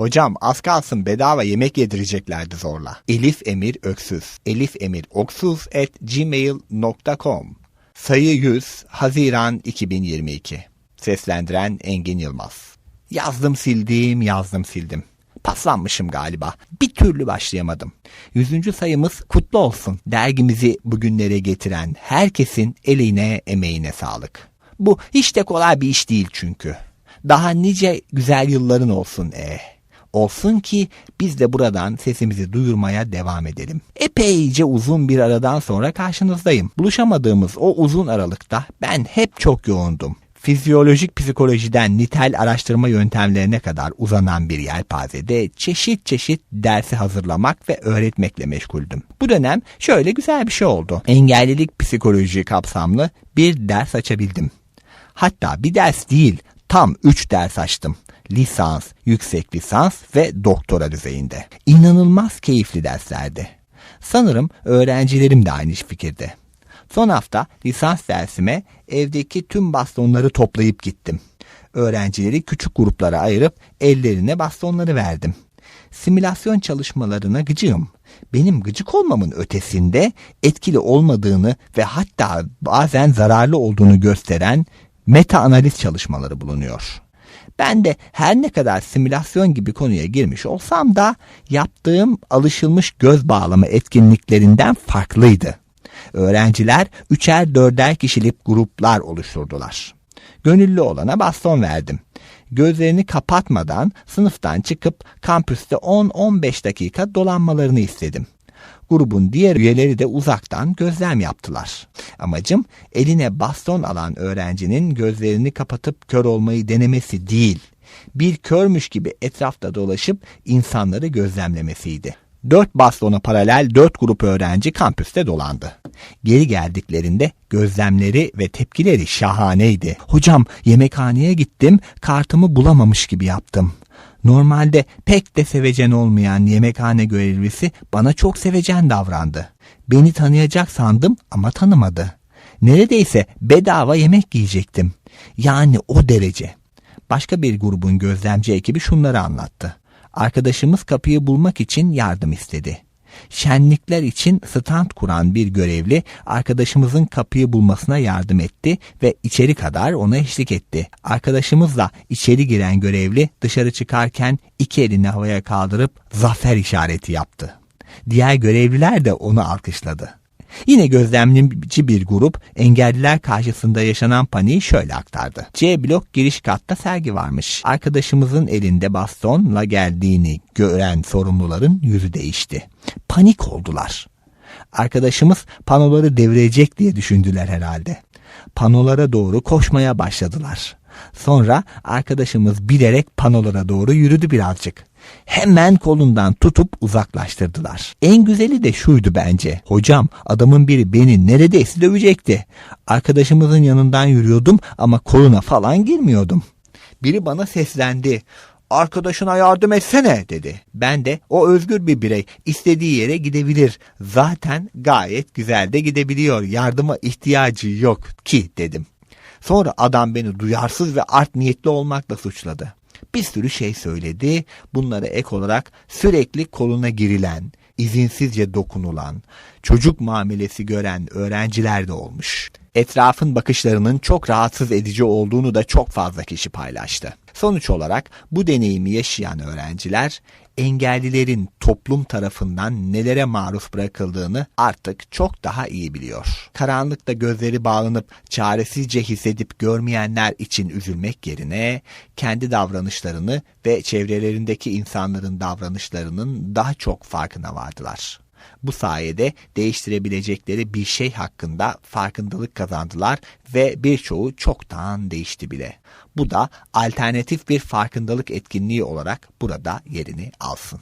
Hocam az kalsın bedava yemek yedireceklerdi zorla. Elif Emir Öksüz. Elif Emir Oksuz at gmail.com Sayı 100 Haziran 2022 Seslendiren Engin Yılmaz Yazdım sildim yazdım sildim. Paslanmışım galiba. Bir türlü başlayamadım. Yüzüncü sayımız kutlu olsun. Dergimizi bugünlere getiren herkesin eline emeğine sağlık. Bu hiç de kolay bir iş değil çünkü. Daha nice güzel yılların olsun eh. Olsun ki biz de buradan sesimizi duyurmaya devam edelim. Epeyce uzun bir aradan sonra karşınızdayım. Buluşamadığımız o uzun aralıkta ben hep çok yoğundum fizyolojik psikolojiden nitel araştırma yöntemlerine kadar uzanan bir yelpazede çeşit çeşit dersi hazırlamak ve öğretmekle meşguldüm. Bu dönem şöyle güzel bir şey oldu. Engellilik psikoloji kapsamlı bir ders açabildim. Hatta bir ders değil, tam üç ders açtım. Lisans, yüksek lisans ve doktora düzeyinde. İnanılmaz keyifli derslerdi. Sanırım öğrencilerim de aynı fikirde. Son hafta lisans dersime evdeki tüm bastonları toplayıp gittim. Öğrencileri küçük gruplara ayırıp ellerine bastonları verdim. Simülasyon çalışmalarına gıcığım. Benim gıcık olmamın ötesinde etkili olmadığını ve hatta bazen zararlı olduğunu gösteren meta analiz çalışmaları bulunuyor. Ben de her ne kadar simülasyon gibi konuya girmiş olsam da yaptığım alışılmış göz bağlama etkinliklerinden farklıydı. Öğrenciler üçer dörder kişilik gruplar oluşturdular. Gönüllü olana baston verdim. Gözlerini kapatmadan sınıftan çıkıp kampüste 10-15 dakika dolanmalarını istedim. Grubun diğer üyeleri de uzaktan gözlem yaptılar. Amacım eline baston alan öğrencinin gözlerini kapatıp kör olmayı denemesi değil, bir körmüş gibi etrafta dolaşıp insanları gözlemlemesiydi. Dört bastona paralel dört grup öğrenci kampüste dolandı. Geri geldiklerinde gözlemleri ve tepkileri şahaneydi. Hocam yemekhaneye gittim kartımı bulamamış gibi yaptım. Normalde pek de sevecen olmayan yemekhane görevlisi bana çok sevecen davrandı. Beni tanıyacak sandım ama tanımadı. Neredeyse bedava yemek yiyecektim. Yani o derece. Başka bir grubun gözlemci ekibi şunları anlattı. Arkadaşımız kapıyı bulmak için yardım istedi. Şenlikler için stand kuran bir görevli arkadaşımızın kapıyı bulmasına yardım etti ve içeri kadar ona eşlik etti. Arkadaşımızla içeri giren görevli dışarı çıkarken iki elini havaya kaldırıp zafer işareti yaptı. Diğer görevliler de onu alkışladı. Yine gözlemci bir grup engelliler karşısında yaşanan paniği şöyle aktardı. C blok giriş katta sergi varmış. Arkadaşımızın elinde bastonla geldiğini gören sorumluların yüzü değişti. Panik oldular. Arkadaşımız panoları devirecek diye düşündüler herhalde. Panolara doğru koşmaya başladılar. Sonra arkadaşımız bilerek panolara doğru yürüdü birazcık. Hemen kolundan tutup uzaklaştırdılar. En güzeli de şuydu bence. Hocam adamın biri beni neredeyse dövecekti. Arkadaşımızın yanından yürüyordum ama koluna falan girmiyordum. Biri bana seslendi. Arkadaşına yardım etsene dedi. Ben de o özgür bir birey istediği yere gidebilir. Zaten gayet güzel de gidebiliyor. Yardıma ihtiyacı yok ki dedim. Sonra adam beni duyarsız ve art niyetli olmakla suçladı bir sürü şey söyledi. Bunlara ek olarak sürekli koluna girilen, izinsizce dokunulan, çocuk muamelesi gören öğrenciler de olmuş. Etrafın bakışlarının çok rahatsız edici olduğunu da çok fazla kişi paylaştı. Sonuç olarak bu deneyimi yaşayan öğrenciler engellilerin toplum tarafından nelere maruz bırakıldığını artık çok daha iyi biliyor. Karanlıkta gözleri bağlanıp çaresizce hissedip görmeyenler için üzülmek yerine kendi davranışlarını ve çevrelerindeki insanların davranışlarının daha çok farkına vardılar. Bu sayede değiştirebilecekleri bir şey hakkında farkındalık kazandılar ve birçoğu çoktan değişti bile. Bu da alternatif bir farkındalık etkinliği olarak burada yerini alsın.